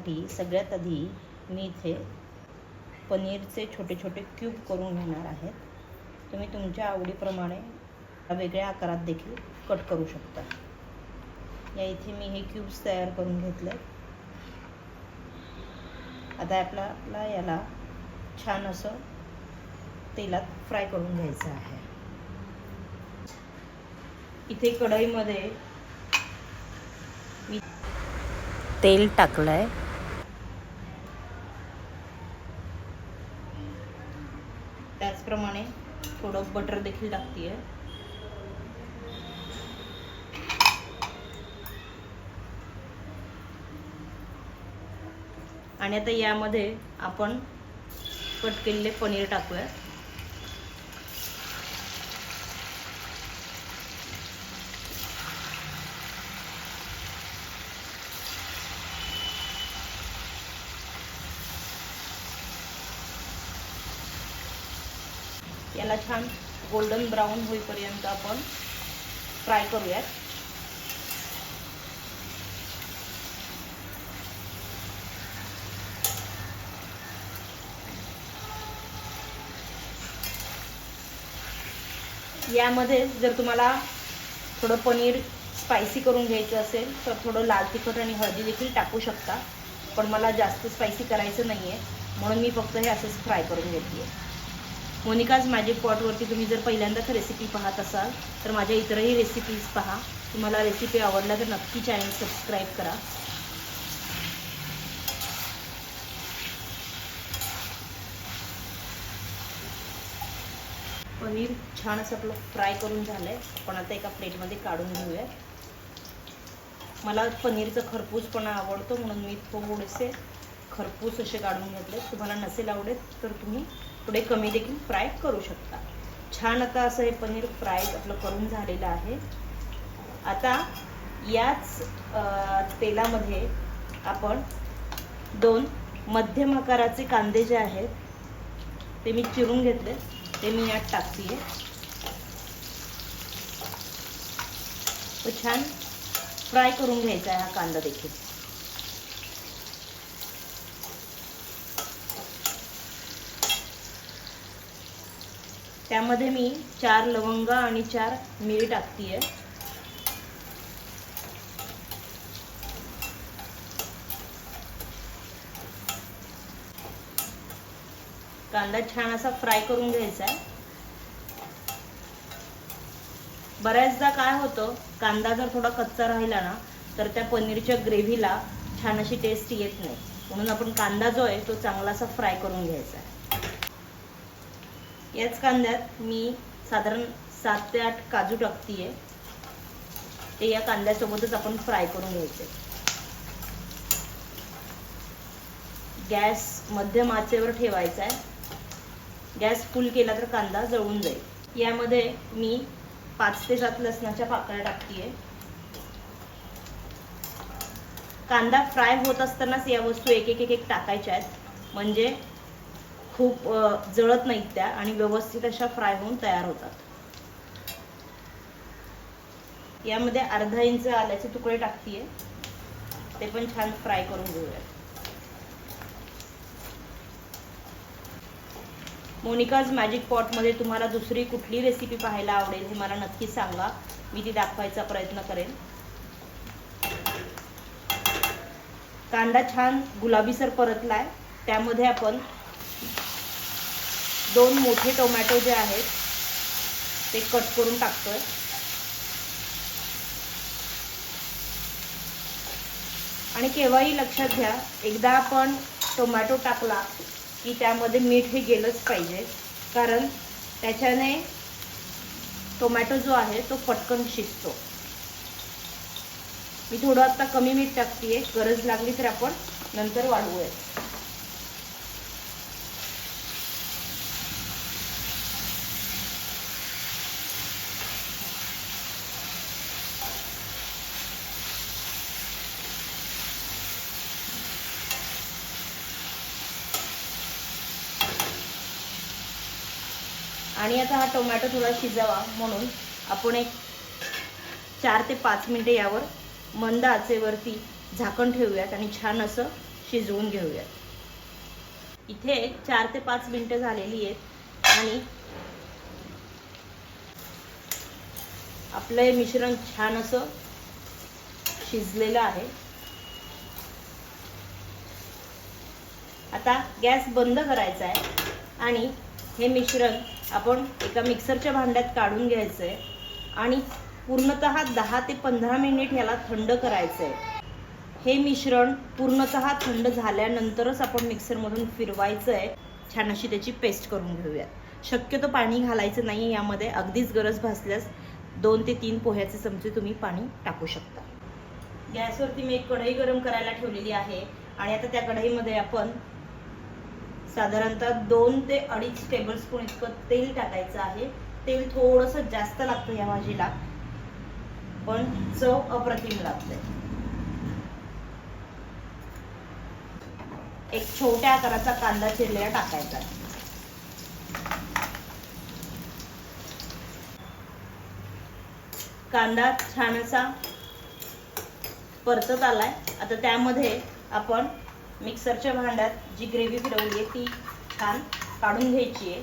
करण्यासाठी सगळ्यात आधी मी इथे पनीरचे छोटे छोटे क्यूब करून घेणार आहेत तुम्ही तुमच्या आवडीप्रमाणे वेगळ्या आकारात देखील कट करू शकता. या इथे मी हे क्यूब्स तयार करून घेतले. आता आपल्याला याला छान असं तेलात फ्राय करून घ्यायचं आहे. इथे कढईमध्ये मी तेल टाकलं आहे त्याचप्रमाणे थोडं बटर देखील टाकते आणि आता यामध्ये आपण कट केलेले पनीर टाकूया याला छान गोल्डन ब्राऊन होईपर्यंत आपण फ्राय करूयात. यामध्ये जर तुम्हाला थोडं पनीर स्पायसी करून घ्यायचं असेल तर थोडं लाल तिखट आणि हळदी देखील टाकू शकता. पण मला जास्त स्पायसी करायचं नाही आहे म्हणून मी फक्त हे असंच फ्राय करून घेते मोनिकाज माझे पॉटवरती तुम्ही जर पहिल्यांदाच रेसिपी पाहत असाल तर माझ्या इतरही रेसिपीज पहा. तुम्हाला रेसिपी आवडल्या तर नक्की चॅनल सबस्क्राईब करा. पनीर छान असं आपलं फ्राय करून झालं आहे आपण आता एका प्लेटमध्ये काढून घेऊया. मला पनीरचं खरपूसपणा आवडतो म्हणून मी थोडेसे खरपूस असे काढून घेतले तुम्हाला नसेल आवडेल तर तुम्ही थोडे कमी देखील फ्राय करू शकता. छान आता असं हे पनीर फ्राय आपलं करून झालेलं आहे. आता याच तेलामध्ये आपण दोन मध्यम आकाराचे कांदे जे आहेत ते मी चिरून घेतले. ते मी यात टाकते छान फ्राय करून घ्यायचा आहे हा कांदा देखील. त्यामध्ये मी चार लवंग आणि चार मिरी टाकतीये. कांदा छान असा फ्राय करून घ्यायचा आहे बऱ्याचदा काय होतं कांदा जर थोडा कच्चा राहिला ना तर त्या पनीरच्या ग्रेव्हीला छान अशी टेस्ट येत नाही. म्हणून आपण कांदा जो आहे तो चांगला असा फ्राय करून घ्यायचा आहे याच कांद्यात मी साधारण सात ते आठ काजू टाकतीये. ते या कांद्यासोबतच आपण फ्राय करून घ्यायचे. गॅस मध्यम आचेवर ठेवायचा आहे. गॅस फुल केला तर कांदा जळून जाईल. यामध्ये मी पाच ते सात लसणाच्या पाकळ्या टाकतीये. कांदा फ्राय होत असतानाच या वस्तू एक एक एक एक टाकायच्या आहेत. म्हणजे खूप जळत नाहीत त्या आणि व्यवस्थित अशा फ्राय होऊन तयार होतात. यामध्ये अर्धा इंच आल्याचे तुकडे टाकतीये. ते पण छान फ्राय करून घेऊया मोनिकाज मॅजिक पॉटमध्ये तुम्हाला दुसरी कुठली रेसिपी पाहायला आवडेल हे मला नक्की सांगा. मी ती दाखवायचा प्रयत्न करेन. कांदा छान गुलाबीसर परतलाय. त्यामध्ये आपण दोन मोठे टोमॅटो जे आहेत ते कट करून टाकतोय. आणि केव्हाही लक्षात घ्या एकदा आपण टोमॅटो टाकला की त्यामध्ये मीठ हे गेलंच पाहिजे. कारण त्याच्याने टोमॅटो जो आहे तो पटकन शिजतो. मी थोडं आत्ता कमी मीठ टाकते गरज लागली तर आपण नंतर वाढवूया आणि आता हा टोमॅटो थोडा शिजावा म्हणून आपण एक चार ते पाच मिनटे यावर मंद आचेवरती झाकण ठेवूयात आणि छान असं शिजवून घेऊयात. इथे चार ते पाच मिनिटं झालेली आहेत आणि आपलं हे मिश्रण छान असं शिजलेलं आहे. आता गॅस बंद करायचा आहे आणि हे मिश्रण आपण एका मिक्सरच्या भांड्यात काढून घ्यायचं आहे आणि पूर्णतः दहा ते पंधरा मिनिट ह्याला थंड करायचं आहे हे मिश्रण पूर्णतः थंड झाल्यानंतरच आपण मिक्सरमधून फिरवायचं आहे छान अशी त्याची पेस्ट करून घेऊयात शक्यतो पाणी घालायचं नाही यामध्ये अगदीच गरज भासल्यास दोन ते तीन पोह्याचे चमचे तुम्ही पाणी टाकू शकता. गॅसवरती मी एक कढई गरम करायला ठेवलेली आहे आणि आता त्या कढईमध्ये आपण साधारणतः दोन ते अडीच टेबलस्पून इतकं तेल टाकायचं आहे. तेल थोडंसं जास्त लागतं या भाजीला पण चव अप्रतिम लागते. एक छोट्या आकाराचा कांदा चिरलेला टाकायचा आहे. कांदा छान असा परतत आलाय. आता त्यामध्ये आपण मिक्सरच्या भांड्यात जी ग्रेव्ही फिरवली आहे ती छान काढून घ्यायची आहे.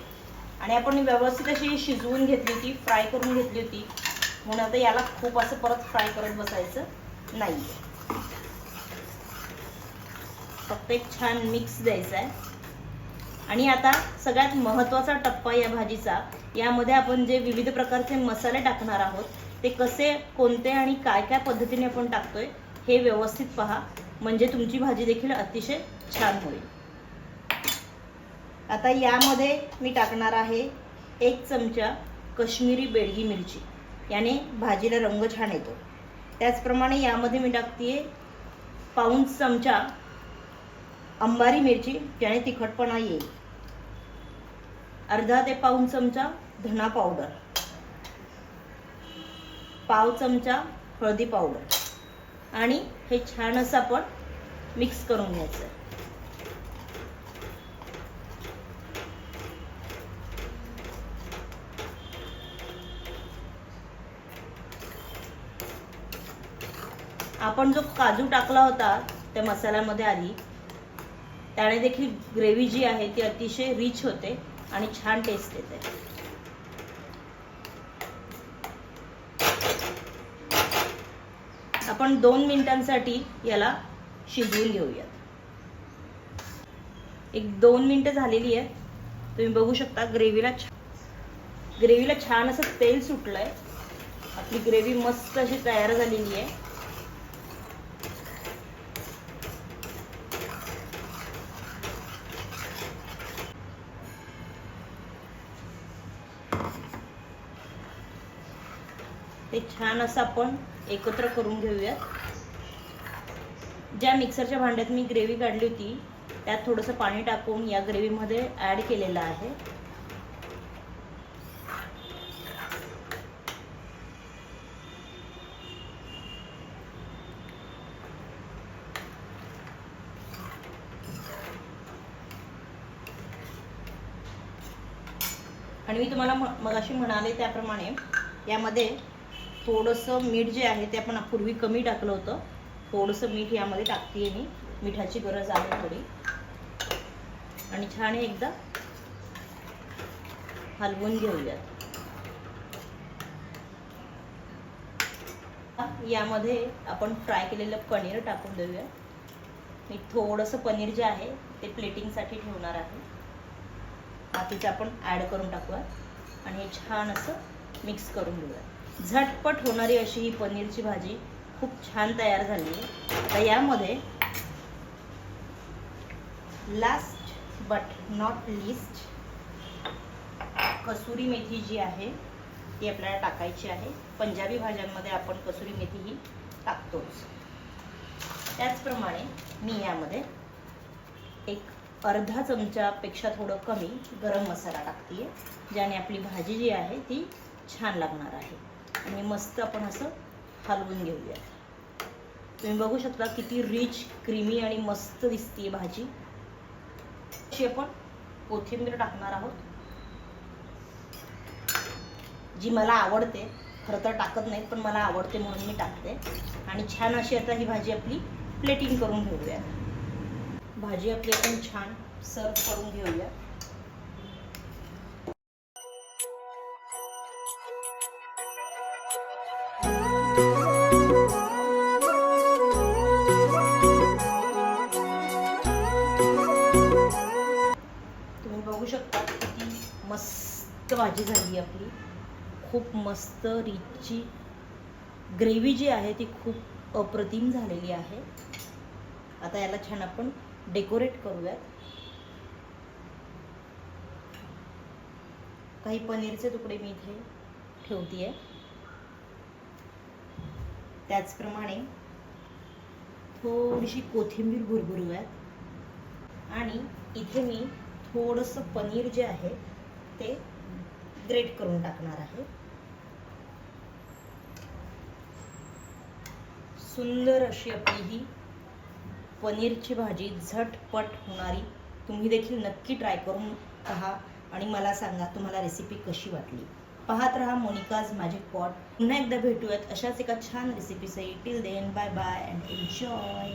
आणि आपण व्यवस्थित अशी शिजवून घेतली होती फ्राय करून घेतली होती. म्हणून आता याला खूप असं परत फ्राय करत बसायचं नाही फक्त एक छान मिक्स द्यायचा आहे. आणि आता सगळ्यात महत्त्वाचा टप्पा या भाजीचा यामध्ये आपण जे विविध प्रकारचे मसाले टाकणार आहोत ते कसे कोणते आणि काय काय पद्धतीने आपण टाकतोय हे व्यवस्थित पहा. म्हणजे तुमची भाजी देखील अतिशय छान होईल. आता यामध्ये मी टाकणार आहे एक चमचा कश्मीरी बेडगी मिरची. याने भाजीला रंग छान येतो. त्याचप्रमाणे यामध्ये मी टाकते पाऊण चमचा अंबारी मिरची ज्याने तिखटपणा येईल. अर्धा ते पाऊण चमचा धना पावडर. पाव चमचा हळदी पावडर. आणि हे छान असं आपण मिक्स करून घ्यायचं आहे. आपण जो काजू टाकला होता त्या मसाल्यामध्ये आधी त्याने देखील ग्रेव्ही जी आहे ती अतिशय रिच होते आणि छान टेस्ट येते आपण दोन मिनिटांसाठी याला शिजवून घेऊयात. एक दोन मिनिटं झालेली आहे तुम्ही बघू शकता ग्रेव्हीला ग्रेव्हीला छान असं तेल सुटलंय. आपली ग्रेव्ही मस्त अशी तयार झालेली आहे. ते छान असं आपण एकत्र करून घेऊयात. ज्या मिक्सरच्या भांड्यात मी ग्रेव्ही काढली होती त्यात थोडंसं पाणी टाकून या ग्रेव्हीमध्ये ॲड केलेलं आहे. आणि मी तुम्हाला म- मगाशी म्हणाले त्याप्रमाणे यामध्ये थोडंसं मीठ जे आहे ते आपण पूर्वी कमी टाकलं होतं. थोडंसं मीठ यामध्ये टाकते मी. मिठाची गरज आहे थोडी. आणि छान एकदा हलवून घेऊयात. यामध्ये आपण फ्राय केलेलं पनीर टाकून देऊया मी थोडंसं पनीर जे आहे ते प्लेटिंगसाठी ठेवणार आहे. बाकीचं आपण ॲड करून टाकूया आणि हे छान असं मिक्स करून घेऊया झटपट होणारी अशी ही पनीरची भाजी खूप छान तयार झाली आहे. तर यामध्ये last but not least kasuri methi जी आहे ती आपल्याला टाकायची आहे. पंजाबी भाज्यांमध्ये आपण कसुरी मेथी ही टाकतोच. त्याचप्रमाणे मी यामध्ये एक अर्धा चमचापेक्षा थोडं कमी गरम मसाला टाकते ज्याने आपली भाजी जी आहे ती छान लागणार आहे. आणि मस्त आपण असं हलवून घेऊया. तुम्ही बघू शकता किती रिच क्रीमी आणि मस्त दिसते भाजी. अशी आपण कोथिंबीर टाकणार आहोत. जी मला आवडते खरं तर टाकत नाहीत पण मला आवडते म्हणून मी टाकते. आणि छान अशी आता ही भाजी आपली प्लेटिंग करून घेऊया. भाजी आपली आपण छान सर्व करून घेऊया. भाजी झाली आपली. खूप मस्त रिचची ग्रेव्ही जी आहे ती खूप अप्रतिम झालेली आहे. आता याला छान आपण डेकोरेट करूयात. काही पनीरचे तुकडे मी इथे ठेवते त्याचप्रमाणे थोडीशी कोथिंबीर भुरभुरूयात. आणि इथे मी थोडंसं पनीर जे आहे ते ग्रेट करून टाकणार आहे. सुंदर अशी आपली ही पनीरची भाजी झटपट होणारी. तुम्ही देखील नक्की ट्राय करून पहा आणि मला सांगा तुम्हाला रेसिपी कशी वाटली. पाहत राहा मोनिकाज माझे पॉट पुन्हा एकदा भेटूयात अशाच एका छान रेसिपीसही till then bye bye and enjoy